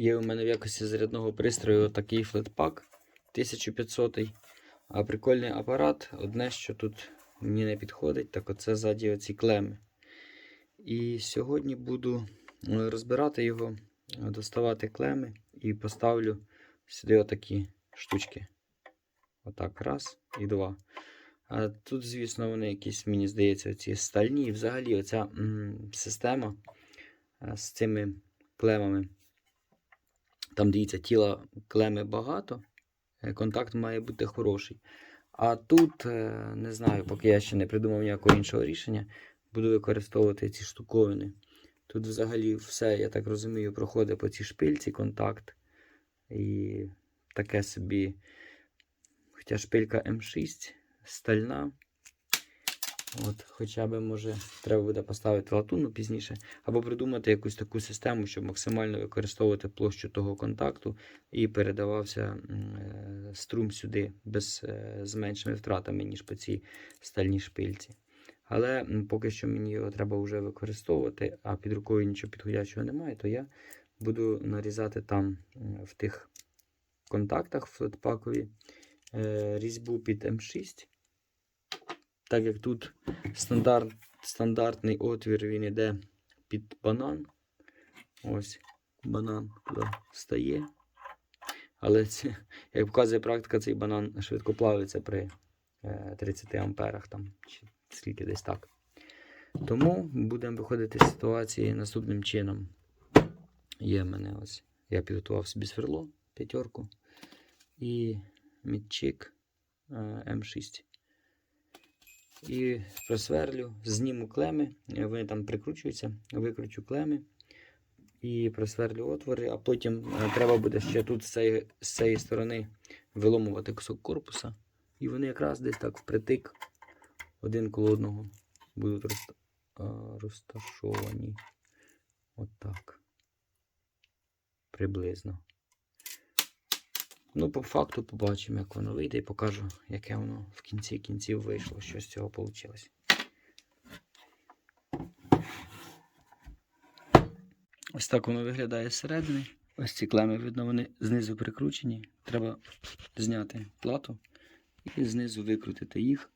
Є у мене в якості зарядного пристрою такий флетпак 1500. А прикольний апарат. Одне, що тут мені не підходить, так оце ззаді оці клеми. І сьогодні буду е, розбирати його, доставати клеми і поставлю сюди отакі штучки. Отак, раз і два. А тут, звісно, вони якісь, мені здається, ці стальні. І взагалі оця система е, з цими клемами. Там, дивіться, тіла клеми багато, е, контакт має бути хороший. А тут, е, не знаю, поки я ще не придумав ніякого іншого рішення, буду використовувати ці штуковини. Тут взагалі все, я так розумію, проходить по цій шпильці контакт. І таке собі. Хоча шпилька М6 стальна. От, Хоча б, може, треба буде поставити латунну пізніше, або придумати якусь таку систему, щоб максимально використовувати площу того контакту і передавався е, струм сюди без, е, з меншими втратами, ніж по цій стальній шпильці. Але поки що мені його треба вже використовувати, а під рукою нічого підходячого немає, то я буду нарізати там в тих контактах флетпакові е, різьбу під М6. Так як тут стандарт, стандартний отвір, він іде під банан. Ось банан туди стає. Але це, як показує практика, цей банан швидко плавиться при е, 30 амперах, там, чи скільки десь так. Тому будемо виходити з ситуації наступним чином. Є в мене ось. Я підготував собі сверло, п'ятерку і мідчик е, М6. І просверлю, зніму клеми, е, вони там прикручуються, викручу клеми і просверлю отвори, а потім е, треба буде ще тут з цієї, з цієї сторони виломувати кусок корпуса. І вони якраз десь так впритик один коло одного будуть розта- розташовані. Отак. Приблизно. Ну, по факту побачимо, як воно вийде, і покажу, яке воно в кінці кінців вийшло, що з цього вийшло. Ось так воно виглядає зсередини. Ось ці клеми, видно, вони знизу прикручені. Треба зняти плату і знизу викрутити їх.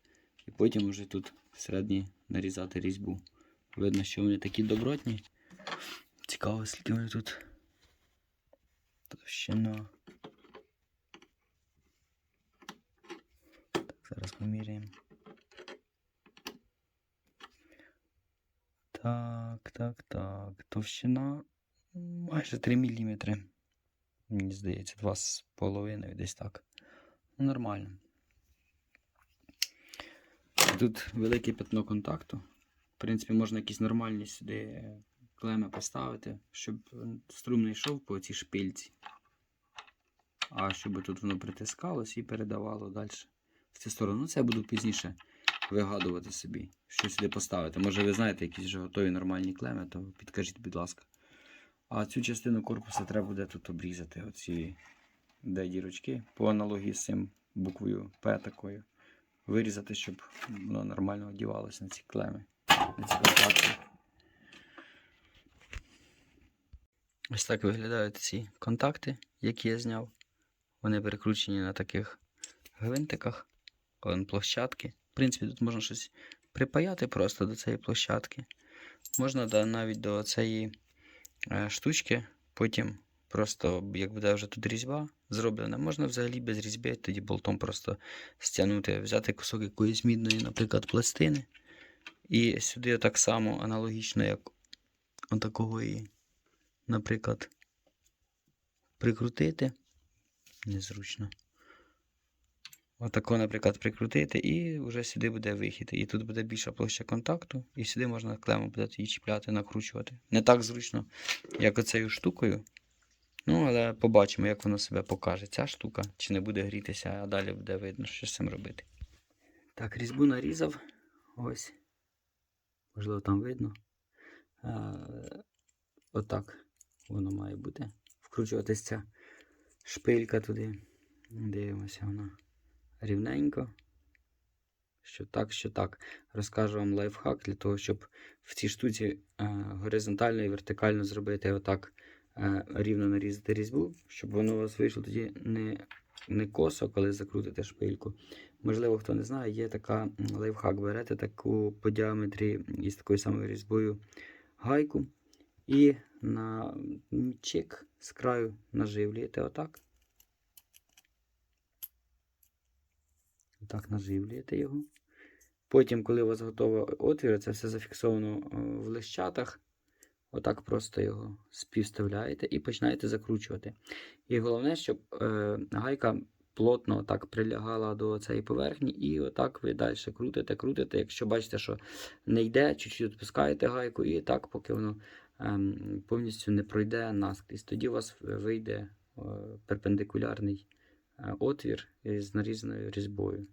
І потім вже тут всередині нарізати різьбу. Видно, що вони такі добротні. Цікаво, скільки вони тут. Товщина. Зараз поміряємо. Так, так, так. Товщина майже 3 мм. Мені здається, 2,5 десь так. Ну, нормально. Тут велике пятно контакту. В принципі, можна якісь нормальні сюди клеми поставити, щоб струм не йшов по цій шпильці. А щоб тут воно притискалось і передавало далі цю сторону. Ну, це я буду пізніше вигадувати собі, що сюди поставити. Може, ви знаєте якісь вже готові нормальні клеми, то підкажіть, будь ласка. А цю частину корпуса треба буде тут обрізати. Оці де дірочки по аналогії з цим буквою П такою. Вирізати, щоб воно нормально одівалося на ці клеми, на ці контакти. Ось так виглядають ці контакти, які я зняв. Вони перекручені на таких гвинтиках. Площадки. В принципі, тут можна щось припаяти просто до цієї площадки. Можна навіть до цієї е, штучки, потім просто, як буде вже тут різьба зроблена, можна взагалі без різьби, тоді болтом просто стягнути, взяти кусок якоїсь мідної, наприклад, пластини. І сюди так само аналогічно, як отакого і, наприклад, прикрутити. Незручно. Отако, наприклад, прикрутити, і вже сюди буде вихід. І тут буде більша площа контакту, і сюди можна клему буде її чіпляти, накручувати. Не так зручно, як оцею штукою. Ну, але побачимо, як воно себе покаже. Ця штука, чи не буде грітися, а далі буде видно, що з цим робити. Так, різьбу нарізав. Ось. Можливо, там видно. А, отак воно має бути. Вкручуватись ця шпилька туди. Дивимося вона рівненько. Що так, що так. Розкажу вам лайфхак для того, щоб в цій штуці е, горизонтально і вертикально зробити отак е, рівно нарізати різьбу, щоб воно у вас вийшло тоді не, не косо, коли закрутите шпильку. Можливо, хто не знає, є така лайфхак. Берете таку по діаметрі із такою самою різьбою гайку і на чик з краю наживлюєте отак. Отак наживлюєте його. Потім, коли у вас готовий отвір, це все зафіксовано е, в лищатах. Отак просто його співставляєте і починаєте закручувати. І головне, щоб е, гайка плотно так прилягала до цієї поверхні, і отак ви далі крутите, крутите. Якщо бачите, що не йде, чуть-чуть відпускаєте гайку, і так, поки воно ем, повністю не пройде наскрізь. Тоді у вас вийде е, перпендикулярний е, отвір з нарізаною різьбою.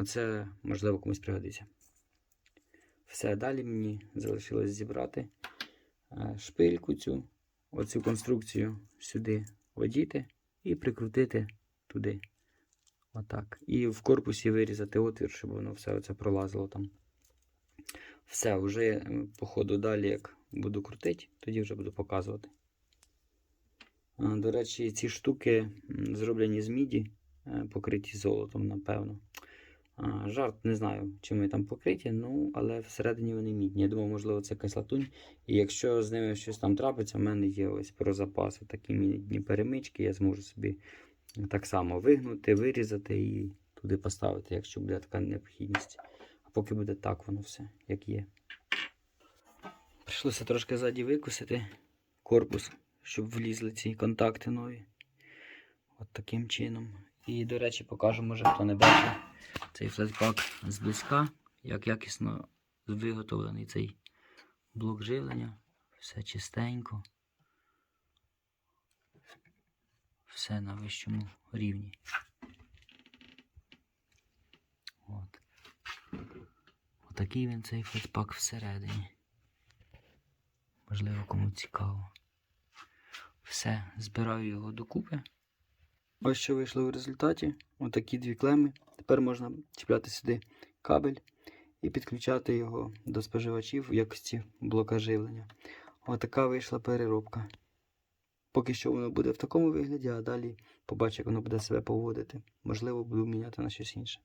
Оце можливо комусь пригодиться. Все, далі мені залишилось зібрати е, шпильку цю, оцю конструкцію сюди одіти і прикрутити туди. Отак. І в корпусі вирізати отвір, щоб воно все оце пролазило там. Все, вже е, по ходу далі, як буду крутити, тоді вже буду показувати. До речі, ці штуки зроблені з міді, е, покриті золотом, напевно. Жарт, не знаю, чим вони там покриті, ну, але всередині вони мідні. Я думав, можливо, це якась латунь. І якщо з ними щось там трапиться, в мене є ось про запаси такі мідні перемички, я зможу собі так само вигнути, вирізати і туди поставити, якщо буде така необхідність. А поки буде так, воно все, як є. Прийшлося трошки ззаді викусити корпус, щоб влізли ці контакти нові. От таким чином. І, до речі, покажу, може хто не бачив цей флетпак зблизька, як якісно виготовлений цей блок живлення. Все чистенько. Все на вищому рівні. От. Отакий він цей флетпак всередині. Можливо, кому цікаво. Все, збираю його докупи. Ось що вийшло в результаті. Отакі дві клеми. Тепер можна чіпляти сюди кабель і підключати його до споживачів в якості блока живлення. Отака вийшла переробка. Поки що воно буде в такому вигляді, а далі побачу, як воно буде себе поводити. Можливо, буду міняти на щось інше.